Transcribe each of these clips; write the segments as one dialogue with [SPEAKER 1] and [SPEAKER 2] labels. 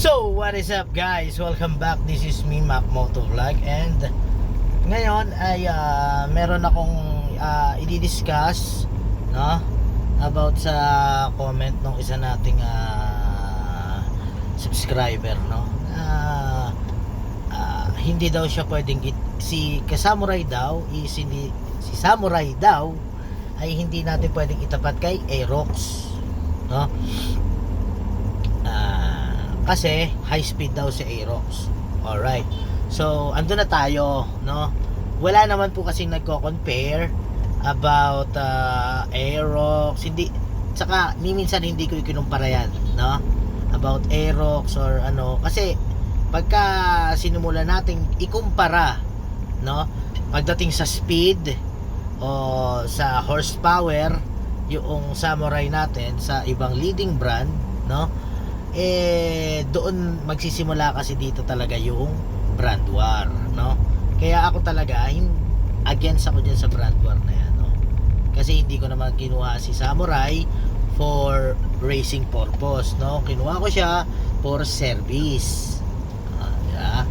[SPEAKER 1] So, what is up guys? Welcome back. This is me, Mac Moto Vlog and ngayon ay ah, meron akong uh, i-discuss no, about sa comment ng isa nating ah, subscriber no. Ah, ah, hindi daw siya pwedeng it, si Kasamurai daw is hindi si Samurai daw ay hindi natin pwedeng itapat kay Aerox no kasi high speed daw si Aerox. Alright. So, ando na tayo, no? Wala naman po kasing nagko-compare about uh, Aerox. Hindi, saka, minsan hindi ko ikinumpara yan, no? About Aerox or ano. Kasi, pagka sinumula nating ikumpara, no? Pagdating sa speed o sa horsepower, yung samurai natin sa ibang leading brand, no? Eh doon magsisimula kasi dito talaga yung brand war no? Kaya ako talaga against ako dyan sa brand war na yan no? Kasi hindi ko naman kinuha si samurai for racing purpose no? Kinuha ko siya for service. Ah, yeah.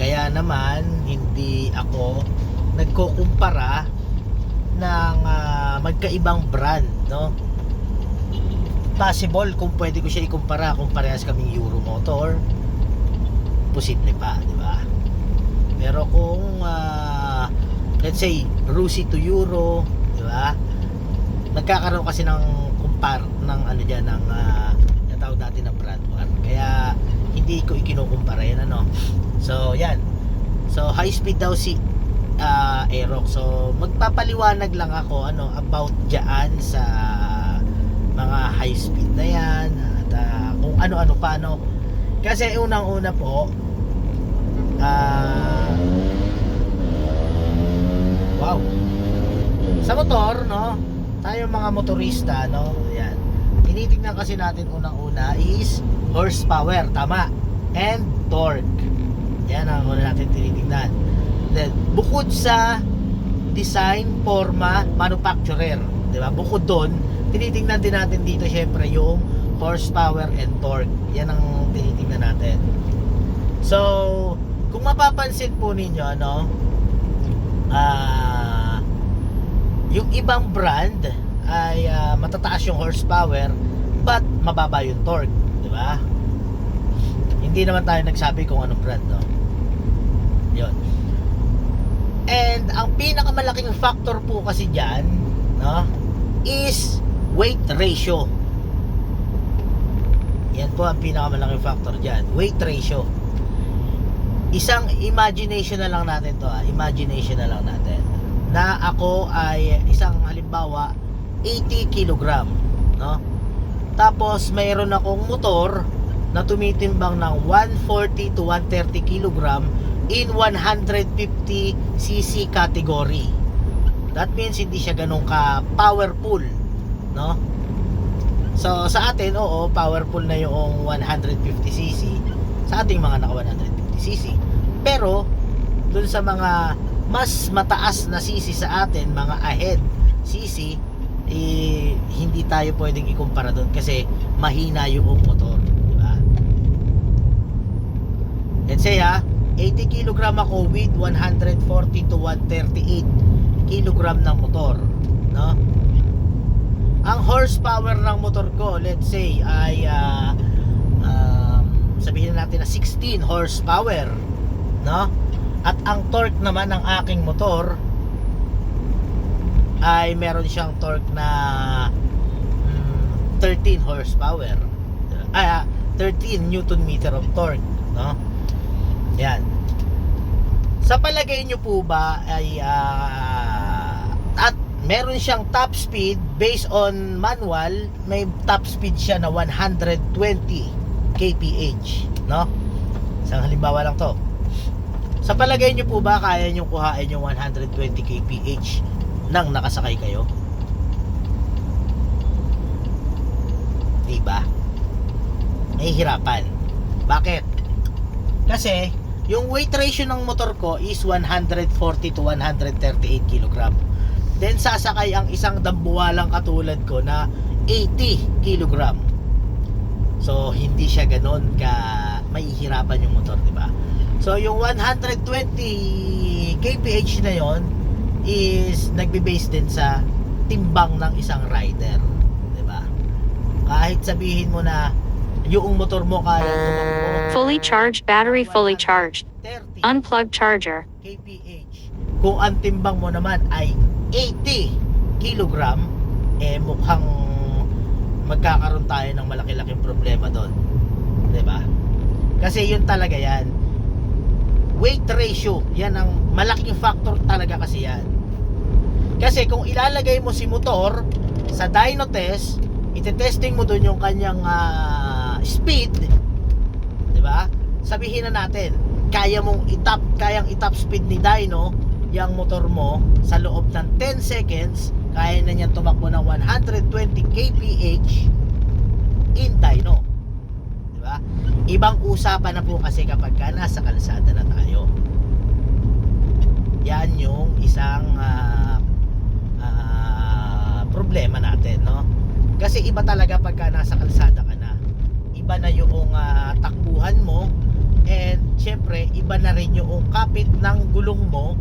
[SPEAKER 1] kaya naman hindi ako nagkukumpara ng ah, magkaibang brand no possible kung pwede ko siya ikumpara kung parehas kaming Euro motor posible pa di ba? Pero kung ah, let's say Rusi to Euro di ba? Nagkakaroon kasi ng kumpar ng ano diyan ng uh, natawag natin ng brand war. Kaya hindi ko ikinukumpara yan ano? So yan. So high speed daw si uh, Aerox. So magpapaliwanag lang ako ano about diyan sa mga high speed na yan at ah, kung ano-ano paano kasi unang-una po ah wow. Sa motor no tayo mga motorista no yan. Tinitingnan kasi natin unang-una is horsepower tama and torque. Yan ang una natin tinitingnan. Then bukod sa design forma manufacturer di ba? Bukod doon tinitingnan din natin dito syempre yung horsepower and torque. Yan ang tinitingnan natin. So, kung mapapansin po ninyo, ano, ah, yung ibang brand ay ah, matataas yung horsepower but mababa yung torque, di ba? Hindi naman tayo nagsabi kung anong brand, no? Yun. And ang pinakamalaking factor po kasi diyan, no, is weight ratio. Yan po ang pinakamalaking factor dyan. Weight ratio. Isang imagination na lang natin to ah. Imagination na lang natin. Na ako ay isang halimbawa 80 kilogram. No? Tapos mayroon akong motor na tumitimbang ng 140 to 130 kilogram in 150 cc category. That means hindi siya ganun ka powerful no? So sa atin, oo, powerful na yung 150cc sa ating mga naka 150cc. Pero dun sa mga mas mataas na cc sa atin, mga ahead cc, eh, hindi tayo pwedeng ikumpara doon kasi mahina yung motor, di ba? Let's say ha, 80 kg ako with 140 to 138 kg ng motor, no? Ang horsepower ng motor ko let's say ay uh, um, sabihin natin na 16 horsepower no? At ang torque naman ng aking motor ay meron siyang torque na mm, 13 horsepower. Ay ah, 13 newton meter of torque no? Yan. Sa palagay nyo po ba ay uh, at meron siyang top speed based on manual may top speed siya na 120 kph no? Isang halimbawa lang to. Sa palagay nyo po ba kaya nyo kuhain yung 120 kph nang nakasakay kayo? Diba? May hirapan bakit? Kasi yung weight ratio ng motor ko is 140 to 138 kg Then sasakay ang isang dambuwalang katulad ko na 80 kg. So, hindi siya ganon ka mahihirapan yung motor, di ba? So, yung 120 kph na yon is nagbe-base din sa timbang ng isang rider, di ba? Kahit sabihin mo na yung motor mo kaya tumakbo
[SPEAKER 2] Fully charged battery fully charged.
[SPEAKER 1] 30
[SPEAKER 2] Unplug charger.
[SPEAKER 1] kph. Kung ang timbang mo naman ay 80 kilogram, eh mukhang magkakaroon tayo ng malaki-laking problema doon. ba? Kasi yun talaga yan. Weight ratio, yan ang malaking factor talaga kasi yan. Kasi kung ilalagay mo si motor sa dyno test, ite-testing mo doon yung kanyang ah, speed, 'di ba? Sabihin na natin, kaya mong itap, kayang itap speed ni dyno yung motor mo sa loob ng 10 seconds, kaya na niyan tumakbo ng 120 kph in dyno. 'Di ba? Ibang usapan na po kasi kapag ka nasa kalsada na tayo. Yan yung isang ah, ah, problema natin, no? Kasi iba talaga pagka nasa kalsada ka na. Iba na yung ah, takbuhan mo and syempre iba na rin yung kapit ng gulong mo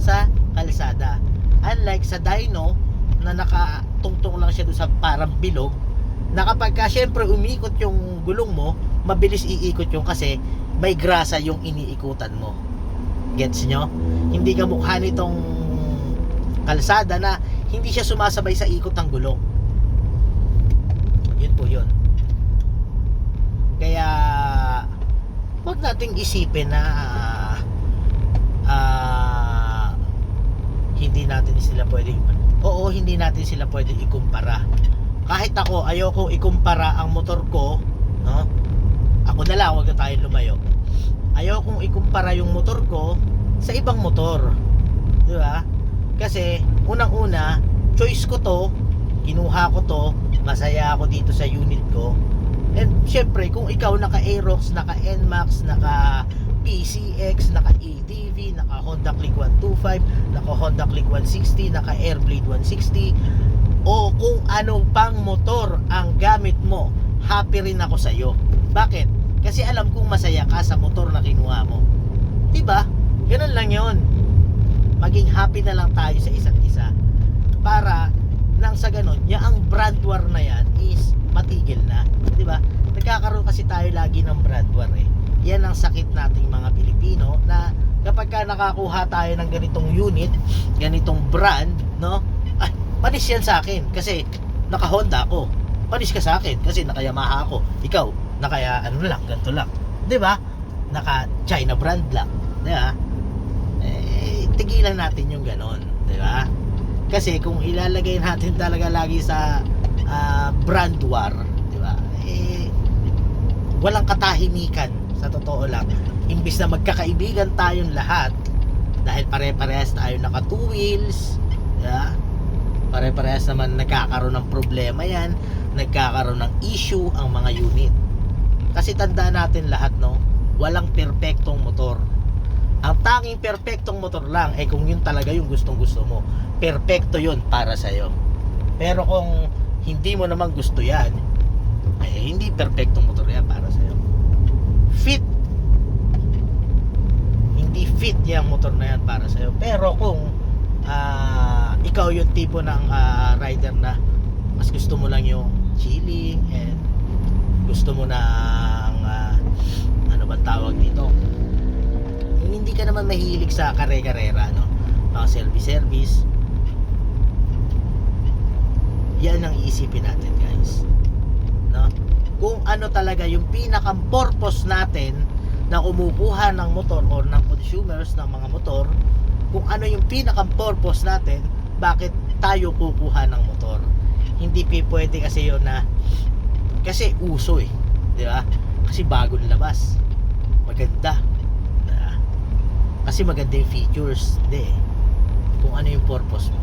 [SPEAKER 1] sa kalsada. Unlike sa dyno na nakatungtong lang siya doon sa parang bilog na kapag ka syempre umikot yung gulong mo, mabilis iikot yung kasi may grasa yung iniikutan mo. Gets nyo? Hindi ka mukha nitong kalsada na hindi siya sumasabay sa ikot ng gulong. Yun po yun. Kaya wag nating isipin na ah, hindi natin sila pwedeng oo, hindi natin sila pwedeng ikumpara. Kahit ako, ayoko ikumpara ang motor ko, no? Ako na lang, wag na tayo lumayo. Ayokong ikumpara yung motor ko sa ibang motor. Di ba? Kasi, unang-una, choice ko to, kinuha ko to, masaya ako dito sa unit ko. And syempre, kung ikaw naka Aerox, naka NMAX, naka PCX, naka ADV, naka Honda Click 125, naka Honda Click 160, naka Airblade 160, o kung anong pang motor ang gamit mo, happy rin ako sa iyo. Bakit? Kasi alam kong masaya ka sa motor na kinuha mo. 'Di ba? Ganun lang 'yon. Maging happy na lang tayo sa isa't isa. Para nang sa ganun, ya ang brand war na yan is matigil na. 'Di ba? Nagkakaroon kasi tayo lagi ng brand war eh. Yan ang sakit nating mga Pilipino na kapag ka nakakuha tayo ng ganitong unit, ganitong brand, no? Ay, panis yan sa akin kasi naka Honda ako. Panis ka sa akin kasi naka Yamaha ako. Ikaw, naka ano lang, ganito lang. 'Di ba? Naka China brand lang, 'di ba? Eh, tigilan natin yung ganon, 'di ba? Kasi kung ilalagay natin talaga lagi sa ah, brand war, 'di ba? Eh walang katahimikan sa totoo lang. Imbis na magkakaibigan tayong lahat dahil pare-parehas tayo naka two wheels, ba? Pare-parehas naman nagkakaroon ng problema 'yan, nagkakaroon ng issue ang mga unit. Kasi tandaan natin lahat, no? Walang perpektong motor. Ang tanging perpektong motor lang ay kung yun talaga yung gustong gusto mo. Perpekto yun para sa'yo. Pero kung hindi mo naman gusto yan, ay hindi perpektong motor yan para sa'yo. Fit. Hindi fit yung motor na yan para sa'yo. Pero kung ah, ikaw yung tipo ng ah, rider na mas gusto mo lang yung chilling and gusto mo ng ah, ano ba tawag dito? Hindi ka naman mahilig sa kare-karera no? Mga service service yan ang iisipin natin guys. No kung ano talaga yung pinakang purpose natin na kumukuha ng motor or ng consumers ng mga motor kung ano yung pinakang purpose natin bakit tayo kukuha ng motor? Hindi pi pwede kasi yun na kasi uso eh di ba? Kasi bagong labas. Maganda kasi maganda yung features hindi kung ano yung purpose mo.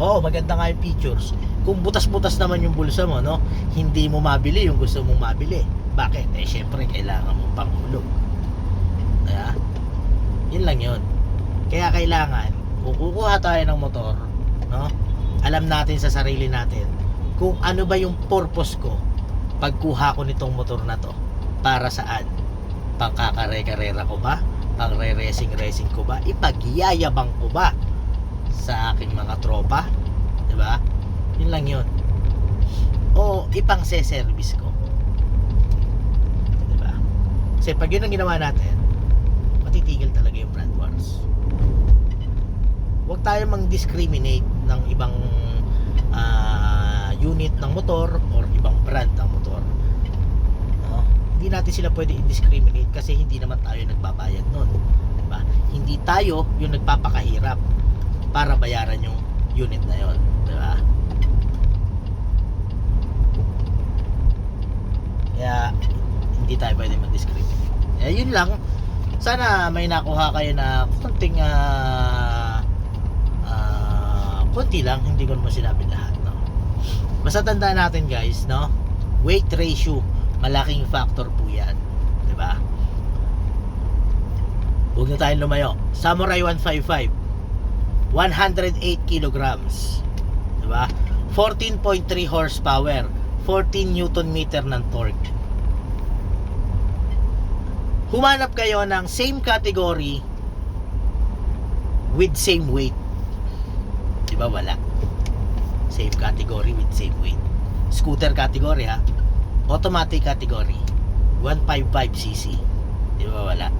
[SPEAKER 1] Oo maganda nga yung features kung butas-butas naman yung bulsa mo no hindi mo mabili yung gusto mong mabili. Bakit? Eh syempre kailangan mo panghulog kaya yun lang yun. Kaya kailangan kung kukuha tayo ng motor no alam natin sa sarili natin kung ano ba yung purpose ko pagkuha ko nitong motor na to. Para saan? Pangkakare-karera ko ba? Pang racing racing ko ba? Ipagyayabang ko ba sa aking mga tropa? Di ba yun lang yun. O ipang service ko. Di ba kasi pag yun ang ginawa natin matitigil talaga yung brand wars. Huwag tayo mang discriminate ng ibang ah, unit ng motor or ibang brand ng motor. No? hindi natin sila pwede i-discriminate kasi hindi naman tayo nagbabayad nun. Diba? hindi tayo yung nagpapakahirap para bayaran yung unit na yon diba? kaya hindi tayo pwede mag-discriminate. Kaya yun lang. Sana may nakuha kayo na konting ah ah, konti lang. Hindi ko naman sinabi lahat no? Basta tandaan natin guys no? Weight ratio malaking factor po yan. Ba? Huwag na tayong lumayo. Samurai 155 108 kilograms. Ba? 14.3 horsepower. 14 newton meter ng torque humanap kayo ng same category with same weight. Di ba wala? Same category with same weight. Scooter category ha? Automatic category. 155cc di ba wala?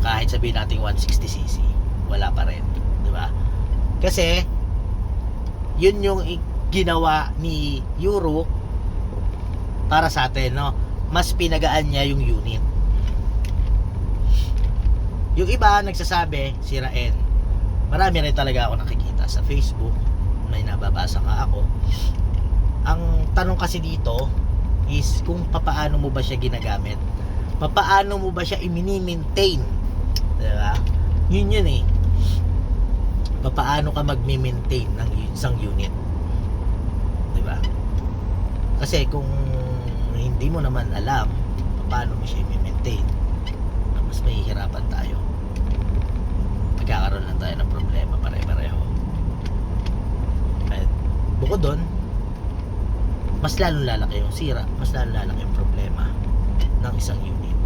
[SPEAKER 1] Kahit sabihin natin 160cc wala pa rin. Di ba? Kasi yun yung ginawa ni Euro para sa atin no? Mas pinagaan niya yung unit yung iba nagsasabi sirain marami rin talaga ako nakikita sa Facebook. May nababasa ka ako. Ang tanong kasi dito is kung papaano mo ba siya ginagamit? Papaano mo ba siya i-maintain diba? Yun yun eh. Papaano ka mag-maintain ng isang unit? Diba? Kasi kung hindi mo naman alam paano mo siya i-maintain mas mahihirapan tayo. Magkakaroon lang tayo ng problema pare-pareho. At bukod doon mas lalong lalaki yung sira mas lalong lalaki yung problema ng isang unit.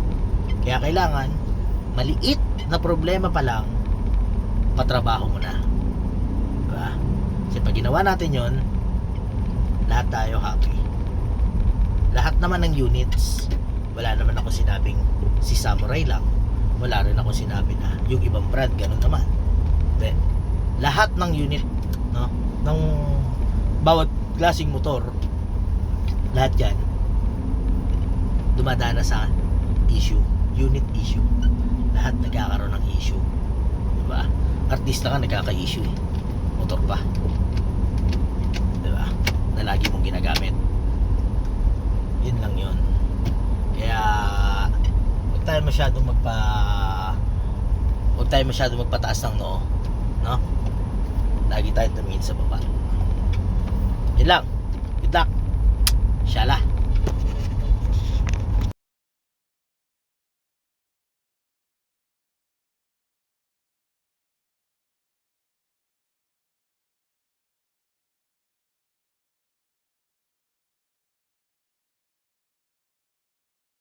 [SPEAKER 1] Kaya kailangan maliit na problema pa lang patrabaho mo na. Diba? kasi pag ginawa natin yon lahat tayo happy. Lahat naman ng units wala naman ako sinabing si Samurai lang. Wala rin ako sinabi na yung ibang brand ganun naman. Hindi. lahat ng unit no ng bawat klaseng motor lahat yan dumadana sa issue unit issue. Lahat nagkakaroon ng issue. Diba? Artista ka nagkaka-issue eh. Motor pa. Diba? Na lagi mong ginagamit. Yun lang yun kaya huwag tayo masyadong magpa huwag tayo masyadong magpataas ng noo no? Lagi tayo tumingin sa baba. Yun lang. Good luck. Inshallah